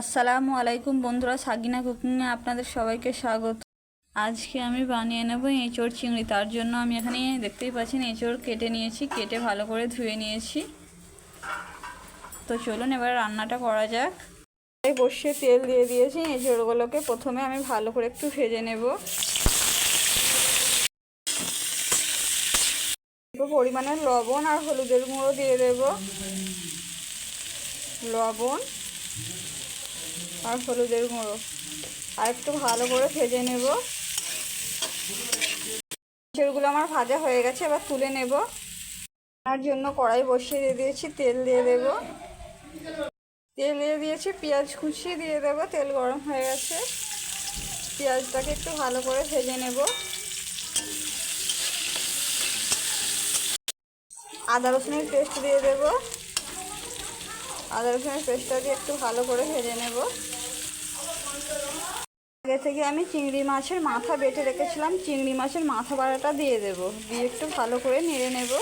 আসসালামু আলাইকুম বন্ধুরা, সাগিনা কুকিংয়ে আপনাদের সবাইকে স্বাগত। আজকে আমি বানিয়ে নেব এঁচড় চিংড়ি, তার জন্য আমি এখানে দেখতেই পাচ্ছেন এঁচড় কেটে নিয়েছি, কেটে ভালো করে ধুয়ে নিয়েছি। তো চলুন এবার রান্নাটা করা যাক। বসিয়ে তেল দিয়ে দিয়েছি এঁচড়গুলোকে, প্রথমে আমি ভালো করে একটু ভেজে নেব। পরিমাণে লবণ আর হলুদের গুঁড়ো দিয়ে দেব। লবণ। আর হলুদের গুঁড়ো। আর একটু ভালো করে ভেজে নেব। সেগুলো আমার ভাজা হয়ে গেছে, এবার তুলে নেব। তার জন্য কড়াই বসিয়ে দিয়ে দিয়েছি, তেল দিয়ে দেব। তেল দিয়ে দিয়েছি, পেঁয়াজ কুচি দিয়ে দেবো, তেল গরম হয়ে গেছে। পেঁয়াজটাকে একটু ভালো করে ভেজে নেব। আদা রসুনের পেস্ট দিয়ে দেব। আদা রসুনের পেস্টটা দিয়ে একটু ভালো করে ভেজে নেব। আগে থেকে আমি চিংড়ি মাছের মাথা বেটে রেখেছিলাম, চিংড়ি মাছের মাথা বাড়াটা দিয়ে দেব, দিয়ে একটু ভালো করে নেড়ে নেব।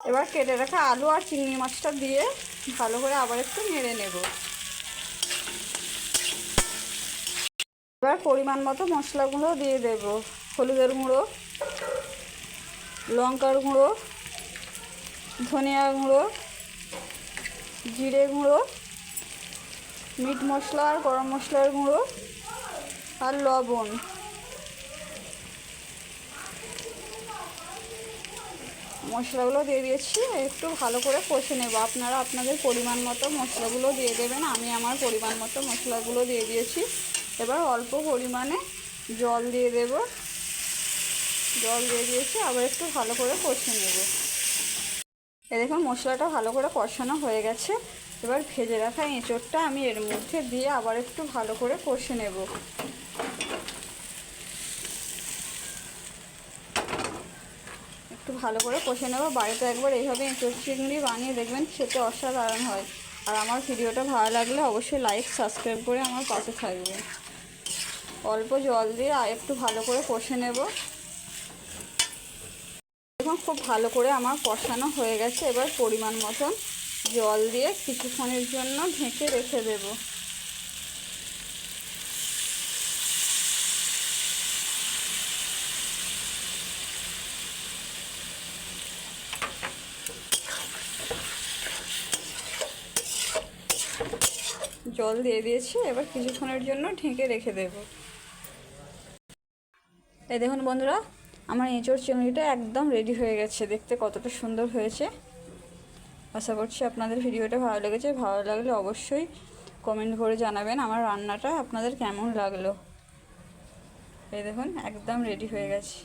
এবার কেটে রাখা আলু আর চিংড়ি মাছটা দিয়ে ভালো করে আবার একটু নেড়ে নেব। এবার পরিমাণ মতো মশলাগুলো দিয়ে দেব, হলুদের গুঁড়ো, লঙ্কার গুঁড়ো ধনিয়া গুঁড়ো, জিরে গুঁড়ো, মিট মশলা আর গরম মশলার গুঁড়ো আর লবণ। মশলাগুলো দিয়ে দিয়েছি, একটু ভালো করে কষে নেব। আপনারা আপনাদের পরিমাণ মতো মশলাগুলো দিয়ে দেবেন, আমি আমার পরিমাণ মতো মশলাগুলো দিয়ে দিয়েছি। এবার অল্প পরিমাণে জল দিয়ে দেব। জল দিয়ে দিয়েছি, আবার একটু ভালো করে কষে নেব। এ দেখুন মশলাটা ভালো করে কষানো হয়ে গেছে। এবার ভেজে রাখা এঁচোড়টা আমি এর মধ্যে দিয়ে আবার একটু ভালো করে কষে নেব। একটু ভালো করে কষে নেব। বাড়িতে একবার এইভাবে এঁচোড় চিংড়ি বানিয়ে দেখবেন, খেতে অসাধারণ হয়। আর আমার ভিডিওটা ভালো লাগলে অবশ্যই লাইক সাবস্ক্রাইব করে আমার পাশে থাকবে অল্প জল দিয়ে একটু ভালো করে কষে নেব। দেখুন খুব ভালো করে আমার কষানো হয়ে গেছে। এবার পরিমাণ মতন জল দিয়ে কিছুক্ষণের জন্য ঢেকে রেখে দেব। জল দিয়ে দিয়েছি, এবার কিছুক্ষণের জন্য ঢেকে রেখে দেব। এই দেখুন বন্ধুরা আমার এঁচড় চিংড়িটা একদম রেডি হয়ে গেছে। দেখতে কতটা সুন্দর হয়েছে। আশা করছি আপনাদের ভিডিওটা ভালো লেগেছে। ভালো লাগলে অবশ্যই কমেন্ট করে জানাবেন আমার রান্নাটা আপনাদের কেমন লাগল। এই দেখুন, একদম রেডি হয়ে গেছে।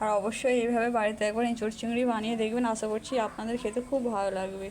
আর অবশ্যই এইভাবে বাড়িতে একবার এঁচড় চিংড়ি বানিয়ে দেখবেন। আশা করছি আপনাদের খেতে খুব ভালো লাগবে।